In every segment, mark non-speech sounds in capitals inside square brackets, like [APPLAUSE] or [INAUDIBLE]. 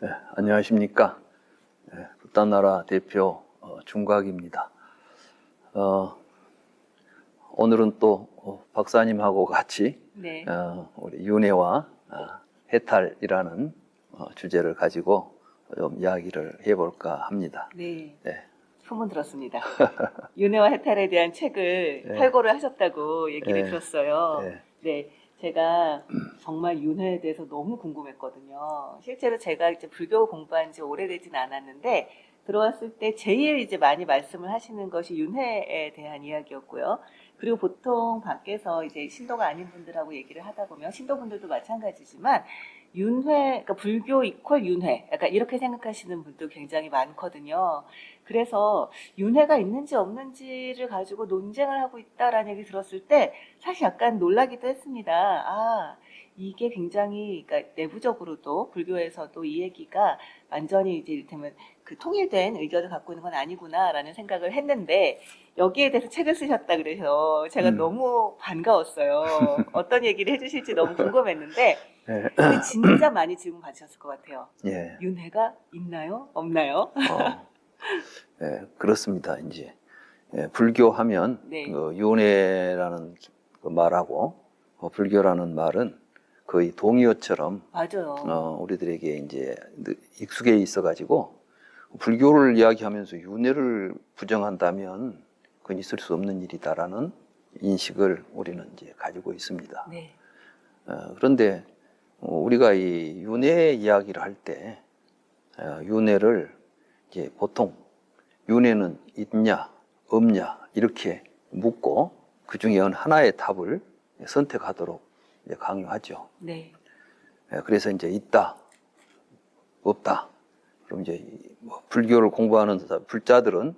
네, 안녕하십니까. 네, 불단나라 대표 어, 중각입니다. 어, 오늘은 또 어, 박사님하고 같이 네. 어, 우리 윤회와 어, 해탈이라는 어, 주제를 가지고 좀 이야기를 해볼까 합니다. 네. 네. 소문 들었습니다. [LAUGHS] 윤회와 해탈에 대한 책을 네. 탈고를 하셨다고 얘기를 네. 들었어요. 네. 네. 제가 정말 윤회에 대해서 너무 궁금했거든요. 실제로 제가 이제 불교 공부한 지 오래되진 않았는데 들어왔을 때 제일 이제 많이 말씀을 하시는 것이 윤회에 대한 이야기였고요. 그리고 보통 밖에서 이제 신도가 아닌 분들하고 얘기를 하다 보면 신도분들도 마찬가지지만 윤회, 그러니까 불교 이퀄 윤회, 약간 이렇게 생각하시는 분도 굉장히 많거든요. 그래서 윤회가 있는지 없는지를 가지고 논쟁을 하고 있다라는 얘기 들었을 때 사실 약간 놀라기도 했습니다. 아, 이게 굉장히 그러니까 내부적으로도 불교에서도 이 얘기가 완전히 이제 이를테면 그 통일된 의견을 갖고 있는 건 아니구나라는 생각을 했는데 여기에 대해서 책을 쓰셨다 그래서 제가 음. 너무 반가웠어요. [LAUGHS] 어떤 얘기를 해주실지 너무 궁금했는데 네. 진짜 많이 질문 받으셨을 것 같아요. 예. 윤회가 있나요? 없나요? 어, 예, 그렇습니다. 이제 예, 불교하면 네. 그 윤회라는 그 말하고 어, 불교라는 말은 거의 동의어처럼 맞아요. 어, 우리들에게 이제 익숙해 있어가지고 불교를 이야기하면서 윤회를 부정한다면 그건 있을 수 없는 일이다라는 인식을 우리는 이제 가지고 있습니다. 네. 어, 그런데 어, 우리가 이 윤회 이야기를 할때 어, 윤회를 이제 보통 윤회는 있냐 없냐 이렇게 묻고 그 중에 하나의 답을 선택하도록 강요하죠. 네. 예, 그래서 이제 있다, 없다. 그럼 이제 이뭐 불교를 공부하는 사- 불자들은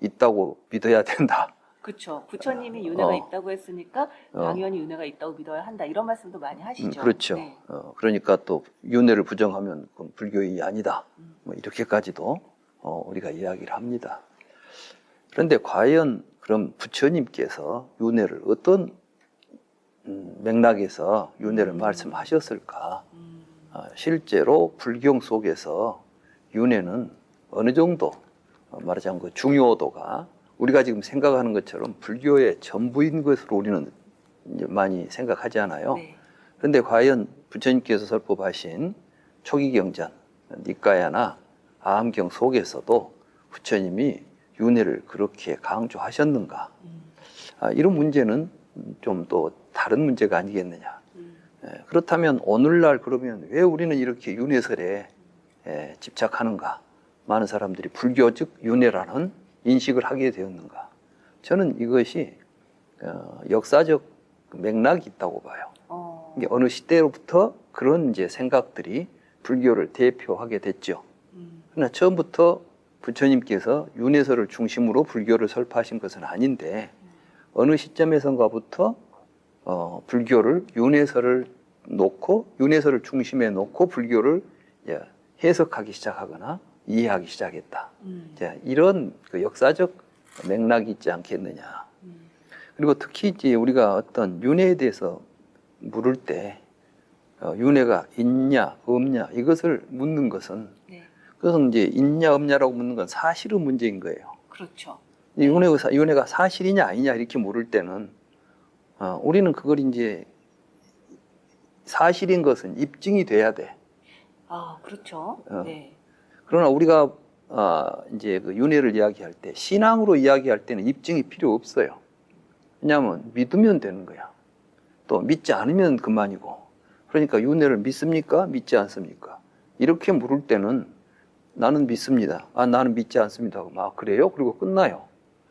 있다고 믿어야 된다. 그렇죠. 부처님이 윤회가 어. 있다고 했으니까 어. 당연히 윤회가 있다고 믿어야 한다. 이런 말씀도 많이 음, 하시죠. 그렇죠. 네. 어, 그러니까 또 윤회를 부정하면 그건 불교인이 아니다. 음. 뭐 이렇게까지도 어, 우리가 이야기를 합니다. 그런데 과연 그럼 부처님께서 윤회를 어떤 음, 맥락에서 윤회를 음. 말씀하셨을까? 음. 아, 실제로 불경 속에서 윤회는 어느 정도 어, 말하자면 그 중요도가 우리가 지금 생각하는 것처럼 불교의 전부인 것으로 우리는 이제 많이 생각하지 않아요. 네. 그런데 과연 부처님께서 설법하신 초기 경전, 니까야나 아함경 속에서도 부처님이 윤회를 그렇게 강조하셨는가? 음. 아, 이런 문제는 좀 또 다른 문제가 아니겠느냐? 음. 예, 그렇다면 오늘날 그러면 왜 우리는 이렇게 윤회설에 예, 집착하는가? 많은 사람들이 불교적 윤회라는 인식을 하게 되었는가? 저는 이것이 어, 역사적 맥락이 있다고 봐요. 어. 이게 어느 시대로부터 그런 이제 생각들이 불교를 대표하게 됐죠. 음. 그러나 처음부터 부처님께서 윤회설을 중심으로 불교를 설파하신 것은 아닌데 어느 시점에선가부터 어, 불교를 윤회설을 놓고 윤회설을 중심에 놓고 불교를 예, 해석하기 시작하거나 이해하기 시작했다. 음. 자, 이런 그 역사적 맥락이 있지 않겠느냐. 음. 그리고 특히 이제 우리가 어떤 윤회에 대해서 물을 때 어, 윤회가 있냐 없냐 이것을 묻는 것은 네. 그것은 이제 있냐 없냐라고 묻는 건 사실은 문제인 거예요. 그렇죠. 이 윤회가, 사- 윤회가 사실이냐 아니냐 이렇게 물을 때는 어, 우리는 그걸 이제 사실인 것은 입증이 돼야 돼. 아, 그렇죠. 어. 네. 그러나 우리가 어, 이제 그 윤회를 이야기할 때 신앙으로 이야기할 때는 입증이 필요 없어요. 왜냐하면 믿으면 되는 거야. 또 믿지 않으면 그만이고. 그러니까 윤회를 믿습니까? 믿지 않습니까? 이렇게 물을 때는 나는 믿습니다. 아 나는 믿지 않습니다. 하고 아 그래요? 그리고 끝나요.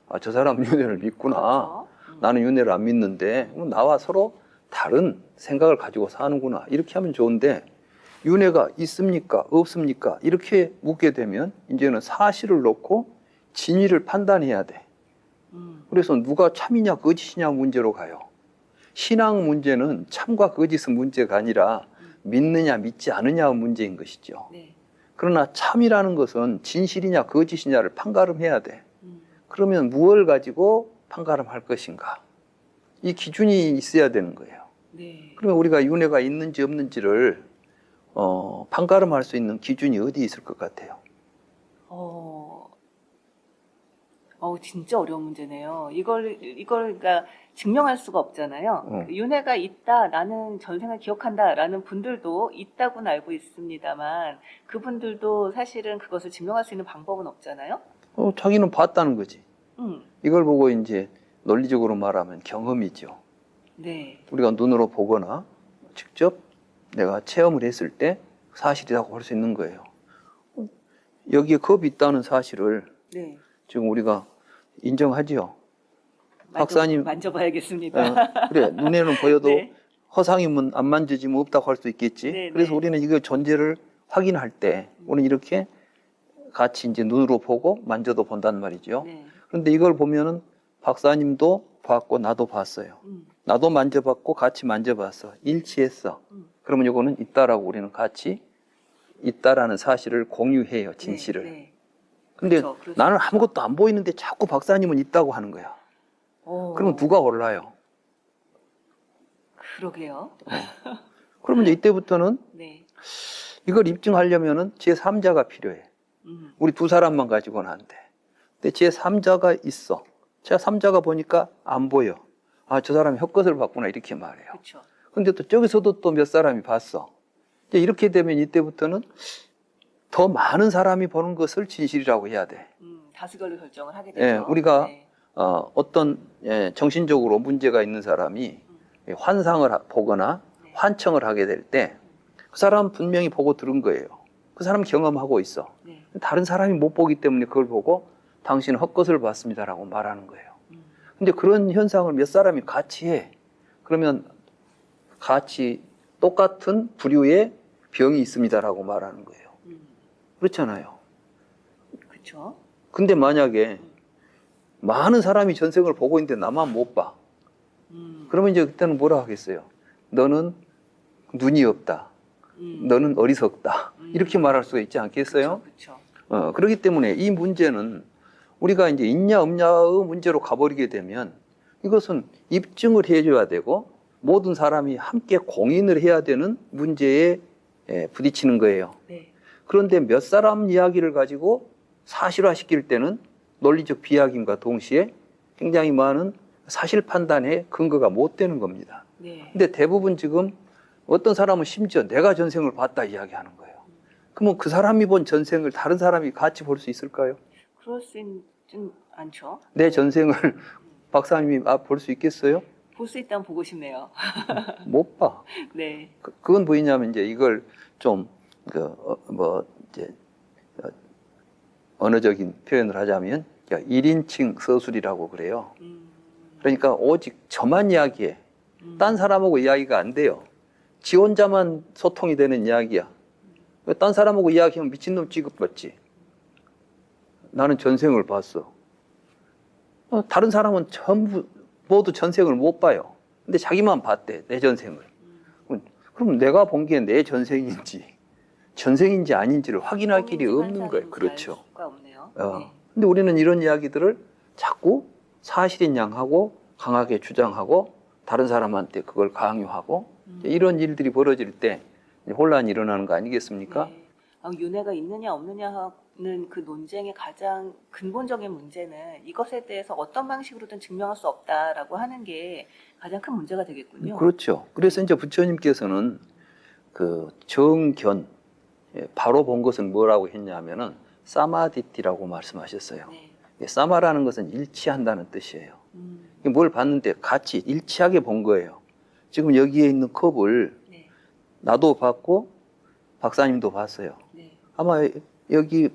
아 저 사람 윤회를 믿구나. 그렇죠. 음. 나는 윤회를 안 믿는데 나와 서로 다른 생각을 가지고 사는구나. 이렇게 하면 좋은데 윤회가 있습니까? 없습니까? 이렇게 묻게 되면 이제는 사실을 놓고 진위를 판단해야 돼. 음. 그래서 누가 참이냐 거짓이냐 문제로 가요. 신앙 문제는 참과 거짓은 문제가 아니라 믿느냐 믿지 않느냐 문제인 것이죠. 네. 그러나 참이라는 것은 진실이냐 거짓이냐를 판가름해야 돼. 음. 그러면 무엇을 가지고 판가름할 것인가? 이 기준이 있어야 되는 거예요. 네. 그러면 우리가 윤회가 있는지 없는지를 어, 판가름할 수 있는 기준이 어디 있을 것 같아요? 어, 어, 진짜 어려운 문제네요. 이걸, 이걸, 그러니까, 증명할 수가 없잖아요. 어. 윤회가 있다, 나는 전생을 기억한다, 라는 분들도 있다고는 알고 있습니다만, 그분들도 사실은 그것을 증명할 수 있는 방법은 없잖아요. 어, 자기는 봤다는 거지. 음, 이걸 보고 이제 논리적으로 말하면 경험이죠. 네. 우리가 눈으로 보거나 직접 내가 체험을 했을 때 사실이라고 볼수 있는 거예요. 여기에 겁이 있다는 사실을 네. 지금 우리가 인정하지요. 만져, 박사님. 만져봐야겠습니다. 어, 그래 눈에는 보여도 [LAUGHS] 네. 허상이면 안 만져지면 없다고 할 수 있겠지. 네, 그래서 네. 우리는 이거 존재를 확인할 때 우리는 이렇게 같이 이제 눈으로 보고 만져도 본단 말이죠. 네. 그런데 이걸 보면은 박사님도 봤고 나도 봤어요. 음, 나도 만져봤고 같이 만져봤어. 일치했어. 음. 그러면 이거는 있다라고 우리는 같이 있다라는 사실을 공유해요. 진실을. 네, 네. 근데 그렇죠. 나는. 아무것도 안 보이는데 자꾸 박사님은 있다고 하는 거야. 어, 그러면 누가 올라요? 그러게요. 그러면 이제 이때부터는 [LAUGHS] 네. 이걸 입증하려면은 제 3자가 필요해. 음, 우리 두 사람만 가지고는 안 돼. 근데 제 3자가 있어. 제 3자가 보니까 안 보여. 아, 저 사람이 헛것을 봤구나. 이렇게 말해요. 그렇죠. 근데 또 저기서도 또 몇 사람이 봤어. 이제 이렇게 되면 이때부터는 더 많은 사람이 보는 것을 진실이라고 해야 돼. 음, 다수결로 결정을 하게 되죠. 예, 우리가 네. 어, 어떤 예, 정신적으로 문제가 있는 사람이 예, 환상을 하- 보거나 네. 환청을 하게 될 때 그 사람 분명히 보고 들은 거예요. 그 사람 경험하고 있어. 네. 다른 사람이 못 보기 때문에 그걸 보고 당신은 헛것을 봤습니다라고 말하는 거예요. 음, 근데 그런 현상을 몇 사람이 같이 해. 그러면 같이 똑같은 부류의 병이 있습니다라고 말하는 거예요. 음, 그렇잖아요. 그렇죠. 근데 만약에 많은 사람이 전생을 보고 있는데 나만 못 봐. 음, 그러면 이제 그때는 뭐라 하겠어요? 너는 눈이 없다. 음, 너는 어리석다. 음. 이렇게 말할 수가 있지 않겠어요? 그렇죠. 어, 그렇기 때문에 이 문제는 우리가 이제 있냐 없냐의 문제로 가버리게 되면 이것은 입증을 해줘야 되고 모든 사람이 함께 공인을 해야 되는 문제에 예, 부딪히는 거예요. 네. 그런데 몇 사람 이야기를 가지고 사실화 시킬 때는 논리적 비약임과 동시에 굉장히 많은 사실 판단의 근거가 못 되는 겁니다. 네. 근데 대부분 지금 어떤 사람은 심지어 내가 전생을 봤다 이야기하는 거예요. 그러면 그 사람이 본 전생을 다른 사람이 같이 볼 수 있을까요? 그럴 수 있진 않죠. 내 전생을 [LAUGHS] 박사님이 아, 볼 수 있겠어요? 볼 수 있다면 보고 싶네요. 못 봐. [LAUGHS] 네. 그, 그건 뭐냐면 이제 이걸 좀 그뭐 이제 어, 언어적인 표현을 하자면 1인칭 서술이라고 그래요. 음, 그러니까 오직 저만 이야기해. 음, 딴 사람하고 이야기가 안 돼요. 지 혼자만 소통이 되는 이야기야. 딴 사람하고 이야기하면 미친놈 취급받지. 나는 전생을 봤어. 어, 다른 사람은 전부 모두 전생을 못 봐요. 근데 자기만 봤대 내 전생을. 음, 그럼 내가 본 게 내 전생인지 전생인지 아닌지를 확인할 길이 없는 거예요. 그렇죠. 어. 네. 근데 우리는 이런 이야기들을 자꾸 사실인 양하고 강하게 주장하고 다른 사람한테 그걸 강요하고 음. 이런 일들이 벌어질 때 혼란이 일어나는 거 아니겠습니까? 네. 아, 윤회가 있느냐 없느냐는 그 논쟁의 가장 근본적인 문제는 이것에 대해서 어떤 방식으로든 증명할 수 없다라고 하는 게 가장 큰 문제가 되겠군요. 그렇죠. 그래서 이제 부처님께서는 그 정견 예, 바로 본 것은 뭐라고 했냐면은 사마디티라고 말씀하셨어요. 네. 예, 사마라는 것은 일치한다는 뜻이에요. 음, 뭘 봤는데 같이 일치하게 본 거예요. 지금 여기에 있는 컵을 네. 나도 봤고 박사님도 봤어요. 네. 아마 여기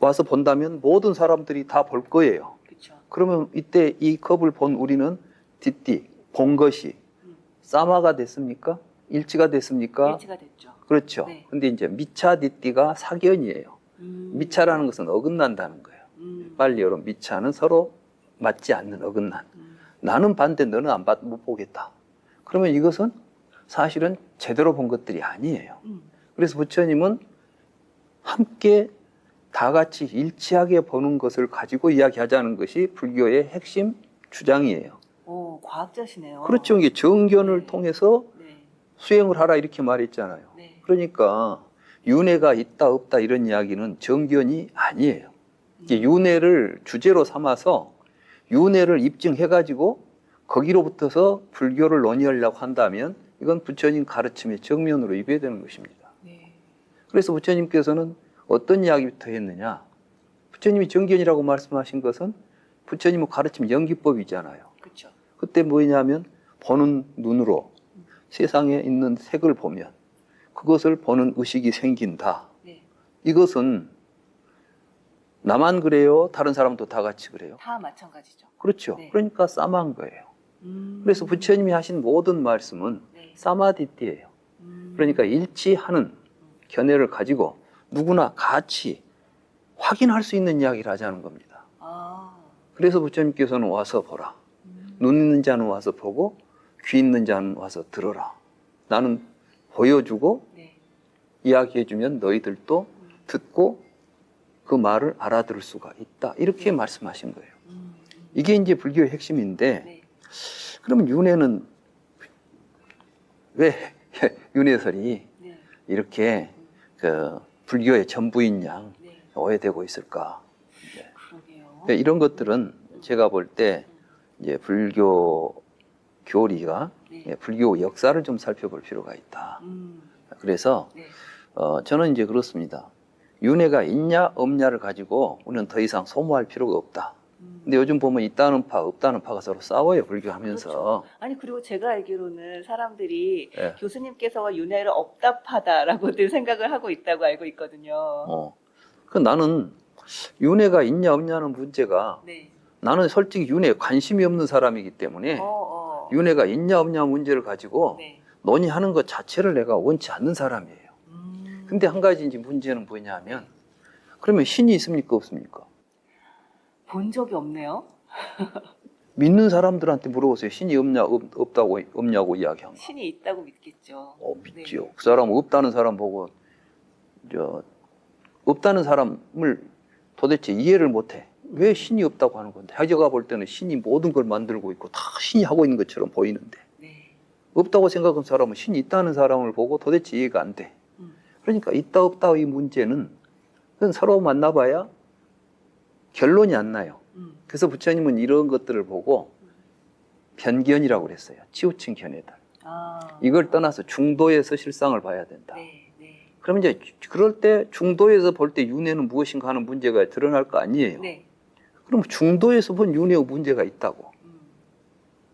와서 본다면 모든 사람들이 다 볼 거예요. 그렇죠. 그러면 이때 이 컵을 본 우리는 뒷뒤 본 것이 음. 사마가 됐습니까? 일치가 됐습니까? 일치가 됐죠. 그렇죠. 네. 근데 이제 미차 뒷뒤가 사견이에요. 음, 미차라는 것은 어긋난다는 거예요. 음, 빨리 여러 미차는 서로 맞지 않는 어긋난. 음, 나는 봤는데 너는 안 봤, 못 보겠다. 그러면 이것은 사실은 제대로 본 것들이 아니에요. 음, 그래서 부처님은 함께 다 같이 일치하게 보는 것을 가지고 이야기하자는 것이 불교의 핵심 주장이에요. 오, 과학자시네요. 그렇죠. 이게 정견을 네. 통해서 네. 수행을 하라 이렇게 말했잖아요. 네. 그러니까 윤회가 있다 없다 이런 이야기는 정견이 아니에요. 이게 윤회를 주제로 삼아서 윤회를 입증해 가지고 거기로부터서 불교를 논의하려고 한다면 이건 부처님 가르침의 정면으로 위배되는 것입니다. 네. 그래서 부처님께서는 어떤 이야기부터 했느냐? 부처님이 정견이라고 말씀하신 것은 부처님의 가르침 연기법이잖아요. 그렇죠. 그때 뭐냐면 보는 눈으로 세상에 있는 색을 보면 그것을 보는 의식이 생긴다. 네. 이것은 나만 그래요? 다른 사람도 다 같이 그래요? 다 마찬가지죠. 그렇죠. 네. 그러니까 싸만 거예요. 음. 그래서 부처님이 하신 모든 말씀은 네. 사마디띠예요. 음. 그러니까 일치하는 견해를 가지고 누구나 같이 확인할 수 있는 이야기를 하자는 겁니다. 아. 그래서 부처님께서는 와서 보라. 음. 눈 있는 자는 와서 보고 귀 있는 자는 와서 들어라. 나는 보여주고 네. 이야기해주면 너희들도 음. 듣고 그 말을 알아들을 수가 있다. 이렇게 말씀하신 거예요. 음. 이게 이제 불교의 핵심인데 네. 그러면 윤회는 왜 [LAUGHS] 윤회설이 네. 이렇게 그 불교의 전부인 양 네. 오해되고 있을까? 그러니까 이런 것들은 제가 볼 때 이제 불교 교리가 네. 예, 불교 역사를 좀 살펴볼 필요가 있다. 음. 그래서 네. 어, 저는 이제 그렇습니다. 윤회가 있냐 없냐를 가지고 우리는 더 이상 소모할 필요가 없다. 음. 근데 요즘 보면 있다는 파, 없다는 파가 서로 싸워요 불교하면서. 그렇죠. 아니 그리고 제가 알기로는 사람들이 예. 교수님께서 윤회를 없답하다라고들 [LAUGHS] 생각을 하고 있다고 알고 있거든요. 어. 그 나는 윤회가 있냐 없냐는 문제가 네. 나는 솔직히 윤회에 관심이 없는 사람이기 때문에 어, 어. 윤회가 있냐 없냐 문제를 가지고 네. 논의하는 것 자체를 내가 원치 않는 사람이에요. 음. 근데 한 가지 이제 문제는 뭐냐면 그러면 신이 있습니까 없습니까? 본 적이 없네요. [LAUGHS] 믿는 사람들한테 물어보세요. 신이 없냐 없, 없다고 없냐고 이야기한 거. 신이 있다고 믿겠죠. 어, 믿지요. 네. 그 사람 없다는 사람 보고 저 없다는 사람을 도대체 이해를 못해. 왜 신이 없다고 하는 건데? 하여가 볼 때는 신이 모든 걸 만들고 있고 다 신이 하고 있는 것처럼 보이는데 네. 없다고 생각하는 사람은 신이 있다는 사람을 보고 도대체 이해가 안 돼. 음. 그러니까 있다 없다의 문제는 그건 서로 만나봐야 결론이 안 나요. 음. 그래서 부처님은 이런 것들을 보고 편견이라고 그랬어요. 치우친 견해들. 아. 이걸 떠나서 중도에서 실상을 봐야 된다. 네. 네. 그럼 이제 그럴 때 중도에서 볼 때 윤회는 무엇인가 하는 문제가 드러날 거 아니에요. 네. 그럼 중도에서 본 윤회의 문제가 있다고. 음.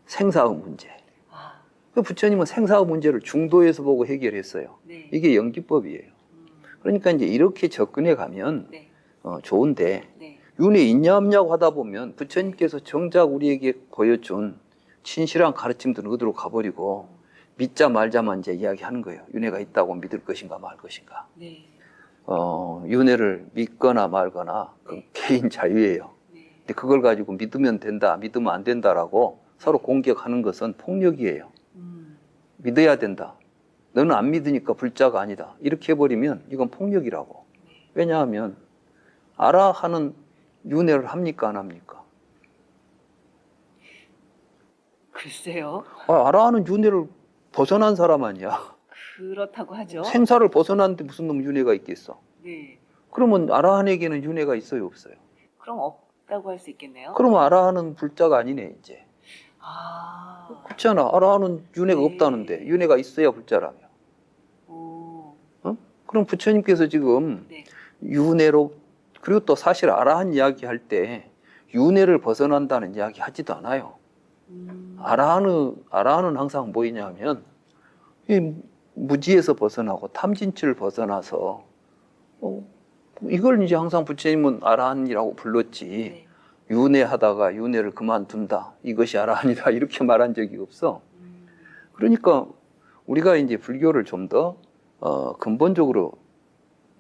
생사의 문제. 아. 그 부처님은 생사의 문제를 중도에서 보고 해결했어요. 네. 이게 연기법이에요. 음. 그러니까 이제 이렇게 접근해 가면 네. 어, 좋은데 네. 윤회 있냐 없냐고 하다 보면 부처님께서 정작 우리에게 보여준 진실한 가르침들은 어디로 가버리고 믿자 말자만 이제 이야기하는 거예요. 윤회가 있다고 믿을 것인가 말 것인가. 네. 어, 윤회를 믿거나 말거나 그 개인 자유예요. 네. 근데 그걸 가지고 믿으면 된다, 믿으면 안 된다라고 서로 공격하는 것은 폭력이에요. 음. 믿어야 된다. 너는 안 믿으니까 불자가 아니다. 이렇게 해버리면 이건 폭력이라고. 왜냐하면 알아 하는 윤회를 합니까 안 합니까? 글쎄요. 아, 알아 하는 윤회를 벗어난 사람 아니야. 그렇다고 하죠. 생사를 벗어났는데 무슨 놈 윤회가 있겠어? 네. 그러면 아라한에게는 윤회가 있어요, 없어요? 그럼 없 다고 할 수 있겠네요. 그러면 아라한은 불자가 아니네, 이제. 아. 그렇잖아. 아라한은 윤회가 네. 없다는데 윤회가 있어야 불자라며. 오. 그럼 부처님께서 지금 네. 윤회로 그리고 또 사실 아라한 이야기 할 때 윤회를 벗어난다는 이야기 하지도 않아요. 음. 아라한은 아라한은 항상 뭐이냐면 이 무지에서 벗어나고 탐진치를 벗어나서 어, 이걸 이제 항상 부처님은 아라한이라고 불렀지. 네. 윤회하다가 윤회를 그만둔다. 이것이 아라한이다. [LAUGHS] 이렇게 말한 적이 없어. 음. 그러니까 우리가 이제 불교를 좀더 어, 근본적으로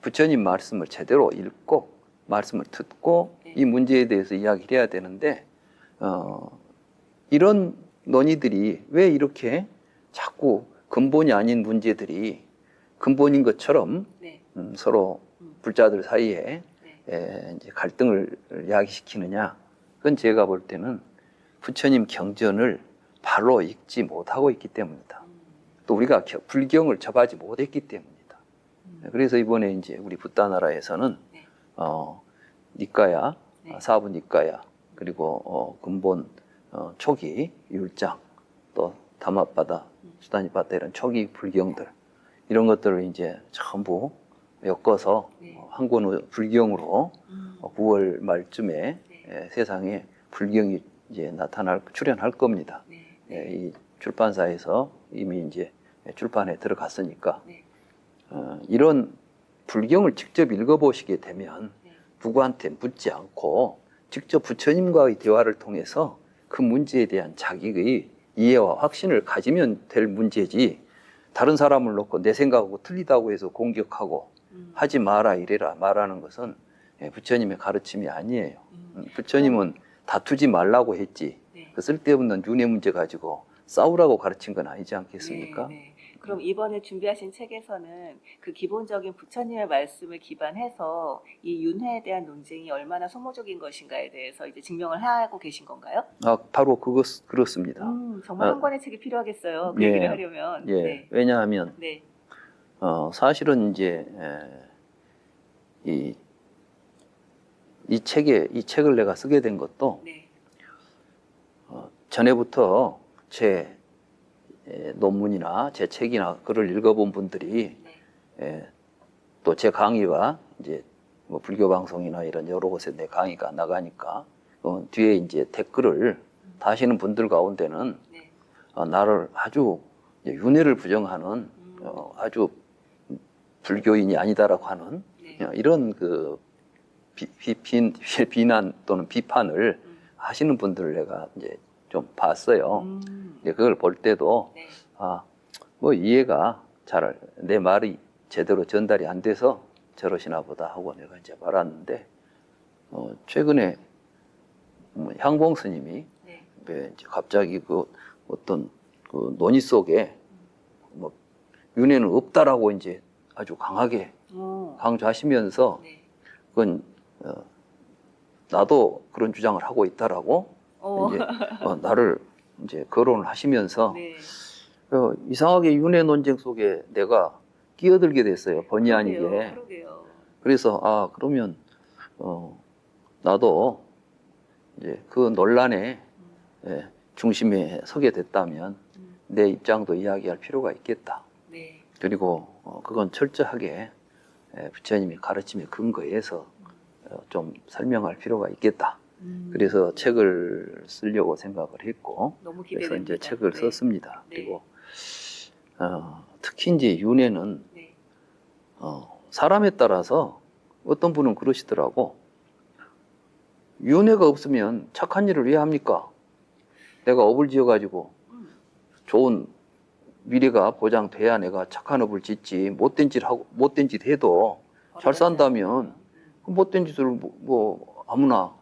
부처님 말씀을 제대로 읽고 말씀을 듣고 네. 이 문제에 대해서 이야기를 해야 되는데 어, 이런 논의들이 왜 이렇게 자꾸 근본이 아닌 문제들이 근본인 것처럼 네. 음, 서로 음. 불자들 사이에 네. 에, 이제 갈등을 야기시키느냐? 그건 제가 볼 때는 부처님 경전을 바로 읽지 못하고 있기 때문이다. 음. 또 우리가 겨- 불경을 접하지 못했기 때문이다. 음. 그래서 이번에 이제 우리 붓다 나라에서는 네. 어, 니까야, 네. 아, 사부 니까야, 그리고 어, 근본 어, 초기 율장, 또 다맛바다, 음. 수다니바다 이런 초기 불경들 이런 것들을 이제 전부 엮어서 네. 어, 한 권의 불경으로 음. 어, 9월 말쯤에 네. 에, 세상에 불경이 이제 나타날 출현할 겁니다. 네. 예, 이 출판사에서 이미 이제 출판에 들어갔으니까 네. 어, 이런 불경을 직접 읽어보시게 되면 네. 누구한테 묻지 않고 직접 부처님과의 대화를 통해서 그 문제에 대한 자기의 이해와 확신을 가지면 될 문제지 다른 사람을 놓고 내 생각하고 틀리다고 해서 공격하고 음. 하지 마라 이래라 말하는 것은 예, 부처님의 가르침이 아니에요. 음. 음, 부처님은 다투지 말라고 했지 네. 그 쓸데없는 윤회 문제 가지고 싸우라고 가르친 건 아니지 않겠습니까? 네, 네. 그럼 이번에 준비하신 책에서는 그 기본적인 부처님의 말씀을 기반해서 이 윤회에 대한 논쟁이 얼마나 소모적인 것인가에 대해서 이제 증명을 하고 계신 건가요? 아, 바로 그것 그렇습니다. 음, 정말 아, 한 권의 책이 필요하겠어요. 그 예. 얘기를 하려면. 예, 네. 왜냐하면 네. 어, 사실은 이제 에, 이, 이 책에 이 책을 내가 쓰게 된 것도 네. 어, 전에부터 제 에, 논문이나 제 책이나 글을 읽어본 분들이 네. 또 제 강의가 이제 뭐 불교 방송이나 이런 여러 곳에 내 강의가 나가니까 어, 뒤에 이제 댓글을 다시는 분들 가운데는 네. 어, 나를 아주 윤회를 부정하는 음, 어, 아주 불교인이 아니다라고 하는 네. 어, 이런 그 비, 비, 비, [LAUGHS] 비 난 또는 비판을 음, 하시는 분들을 내가 이제 좀 봤어요. 음, 이제 그걸 볼 때도 네. 아, 뭐 이해가 잘 내 말이 제대로 전달이 안 돼서 저러시나 보다 하고 내가 이제 말았는데 어, 최근에 뭐 향봉 스님이 네. 왜 이제 갑자기 그 어떤 그 논의 속에 뭐 윤회는 없다라고 이제 아주 강하게 오, 강조하시면서 네. 그건 어, 나도 그런 주장을 하고 있다라고 오, 이제 어, 나를 이제 거론을 하시면서 네. 어, 이상하게 윤회 논쟁 속에 내가 끼어들게 됐어요 번이 아니게 그러게요. 그러게요. 그래서 아 그러면 어, 나도 이제 그 논란의 음, 예, 중심에 서게 됐다면 음, 내 입장도 이야기할 필요가 있겠다. 네. 그리고 어, 그건 철저하게 예, 부처님의 가르침에 근거해서 어, 좀 설명할 필요가 있겠다. 음, 그래서 책을 쓰려고 생각을 했고 너무 그래서. 이제 책을 네. 썼습니다. 네. 그리고 어, 특히 이제 윤회는 네. 어, 사람에 따라서 어떤 분은 그러시더라고. 윤회가 없으면 착한 일을 왜 합니까? 내가 업을 지어가지고 음, 좋은 미래가 보장돼야 내가 착한 업을 짓지 못된 짓 하고 못된 짓 해도 잘 산다면 그 못된 짓을 뭐, 뭐 아무나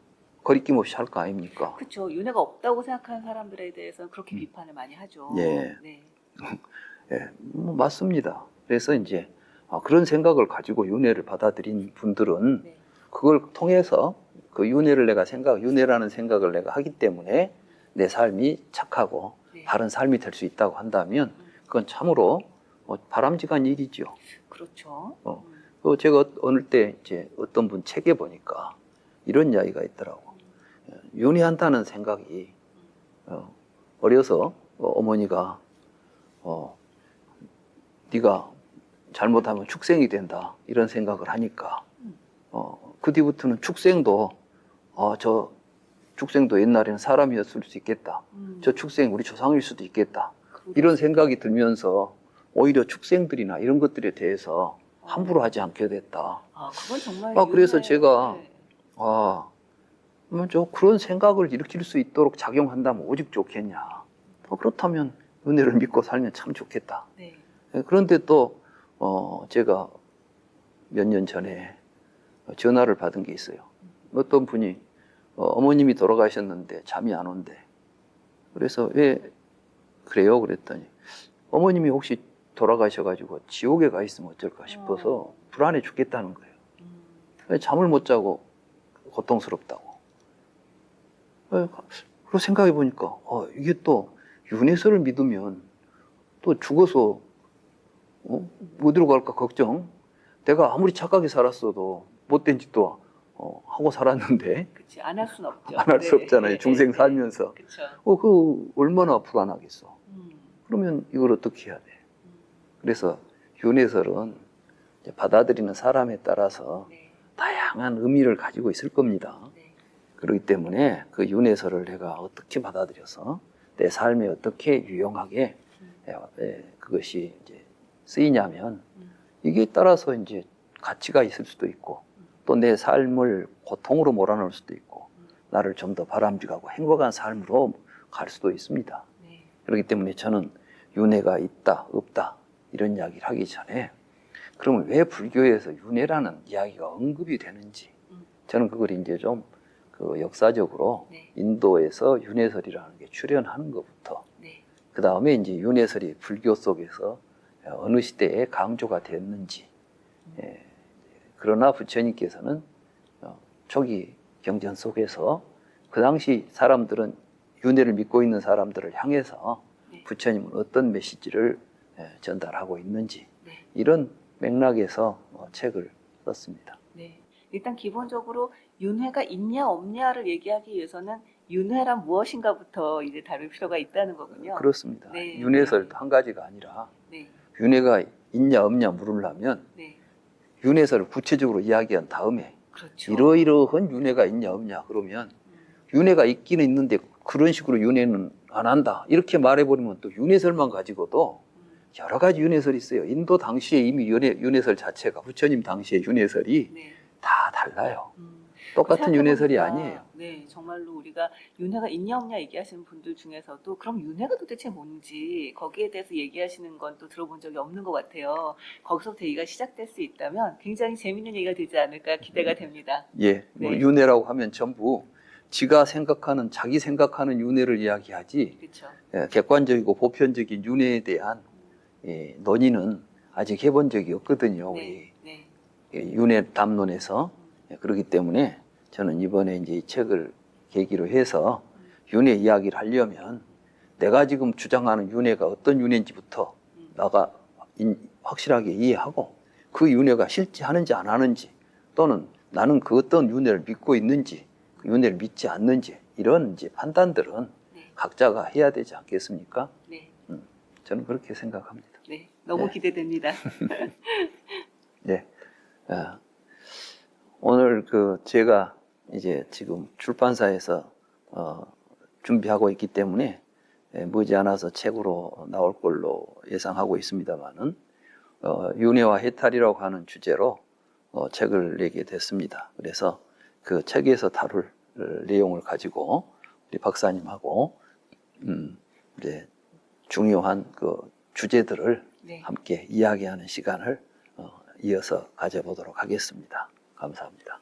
거리낌 없이 할 거 아닙니까? 그렇죠. 윤회가 없다고 생각하는 사람들에 대해서는 그렇게 음. 비판을 많이 하죠. 예. 네. [LAUGHS] 예, 뭐 맞습니다. 그래서 이제 아, 그런 생각을 가지고 윤회를 받아들인 분들은 네. 그걸 통해서 그 윤회를 내가 생각, 윤회라는 생각을 내가 하기 때문에 내 삶이 착하고 네. 바른 삶이 될 수 있다고 한다면 음, 그건 참으로 뭐 바람직한 일이죠. 그렇죠. 어. 음, 또 제가 어느 때 이제 어떤 분 책에 보니까 이런 이야기가 있더라고. 윤회한다는 생각이 어, 어려서 어, 어머니가 어, 네가 잘못하면 축생이 된다 이런 생각을 하니까 어, 그 뒤부터는 축생도 아, 저 축생도 옛날에는 사람이었을 수 있겠다. 음, 저 축생 우리 조상일 수도 있겠다. 이런 생각이 들면서 오히려 축생들이나 이런 것들에 대해서 함부로 하지 않게 됐다. 아, 그건 정말. 아, 그래서 제가 네. 아, 저 그런 생각을 일으킬 수 있도록 작용한다면 오직 좋겠냐. 어, 그렇다면 은혜를 믿고 살면 참 좋겠다. 네. 예, 그런데 또 어, 제가 몇 년 전에 전화를 받은 게 있어요. 어떤 분이 어, 어머님이 돌아가셨는데 잠이 안 온대. 그래서 왜 그래요? 그랬더니 어머님이 혹시 돌아가셔가지고 지옥에 가 있으면 어쩔까 싶어서 불안해 죽겠다는 거예요. 음, 잠을 못 자고 고통스럽다고. 예, 그리고 생각해 보니까 어, 이게 또 윤회설을 믿으면 또 죽어서 어? 어디로 갈까 걱정. 내가 아무리 착하게 살았어도 못된 짓도 어, 하고 살았는데 [LAUGHS] 그치 안할 수는 없죠. 안 할수 네, 없잖아요. 네, 중생 네, 살면서. 네. 그쵸. 어, 그 얼마나 불안하겠어. 음, 그러면 이걸 어떻게 해야 돼? 음, 그래서 윤회설은 받아들이는 사람에 따라서 네, 다양한 의미를 가지고 있을 겁니다. 네, 그렇기 때문에 그 윤회설을 내가 어떻게 받아들여서 내 삶에 어떻게 유용하게 음, 예, 예, 그것이 이제 쓰이냐면 음, 이게 따라서 이제 가치가 있을 수도 있고 또내 삶을 고통으로 몰아넣을 수도 있고 음, 나를 좀 더 바람직하고 행복한 삶으로 갈 수도 있습니다. 네, 그렇기 때문에 저는 윤회가 있다 없다 이런 이야기를 하기 전에 그러면 왜 불교에서 윤회라는 이야기가 언급이 되는지 음. 저는 그걸 이제 좀 그 역사적으로 네, 인도에서 윤회설이라는 게 출현하는 것부터 네, 그 다음에 이제 윤회설이 불교 속에서 어느 시대에 강조가 됐는지 예, 그러나 부처님께서는 어, 초기 경전 속에서 그 당시 사람들은 윤회를 믿고 있는 사람들을 향해서 네. 부처님은 어떤 메시지를 예, 전달하고 있는지 네. 이런 맥락에서 어, 책을 썼습니다. 네. 일단 기본적으로 윤회가 있냐 없냐를 얘기하기 위해서는 윤회란 무엇인가부터 이제 다룰 필요가 있다는 거군요. 그렇습니다. 네. 윤회설도 한 가지가 아니라 네, 윤회가 있냐 없냐 물으려면 네, 윤회설을 구체적으로 이야기한 다음에 그렇죠. 이러이러한 윤회가 있냐 없냐 그러면 음, 윤회가 있기는 있는데 그런 식으로 윤회는 안 한다 이렇게 말해버리면 또 윤회설만 가지고도 음, 여러 가지 윤회설이 있어요. 인도 당시에 이미 윤회, 윤회설 자체가 부처님 당시의 윤회설이 네. 다 달라요. 음. 똑같은 윤회설이 아니에요. 네, 정말로 우리가 윤회가 있냐 없냐 얘기하시는 분들 중에서도 그럼 윤회가 도대체 뭔지 거기에 대해서 얘기하시는 건 또 들어본 적이 없는 것 같아요. 거기서부터 얘기가 시작될 수 있다면 굉장히 재밌는 얘기가 되지 않을까 기대가 됩니다. 예, 뭐 네. 윤회라고 하면 전부 지가 생각하는 자기 생각하는 윤회를 이야기하지 그렇죠. 예, 객관적이고 보편적인 윤회에 대한 예, 논의는 아직 해본 적이 없거든요. 네, 네. 우리 예, 윤회 담론에서 예, 그렇기 때문에 저는 이번에 이제 이 책을 계기로 해서 윤회 이야기를 하려면 내가 지금 주장하는 윤회가 어떤 윤회인지부터 음, 나가 인- 확실하게 이해하고 그 윤회가 실제 하는지 안 하는지 또는 나는 그 어떤 윤회를 믿고 있는지 그 윤회를 믿지 않는지 이런 이제 판단들은 네, 각자가 해야 되지 않겠습니까? 네, 저는 그렇게 생각합니다. 네. 너무 네. 기대됩니다. [LAUGHS] 예. 아, 오늘 그 제가 이제 지금 출판사에서 어, 준비하고 있기 때문에 예, 머지않아서 책으로 나올 걸로 예상하고 있습니다만은 어, 윤회와 해탈이라고 하는 주제로 어, 책을 내게 됐습니다. 그래서 그 책에서 다룰 어, 내용을 가지고 우리 박사님하고 음, 이제 중요한 그 주제들을 네. 함께 이야기하는 시간을 어, 이어서 가져보도록 하겠습니다. 감사합니다.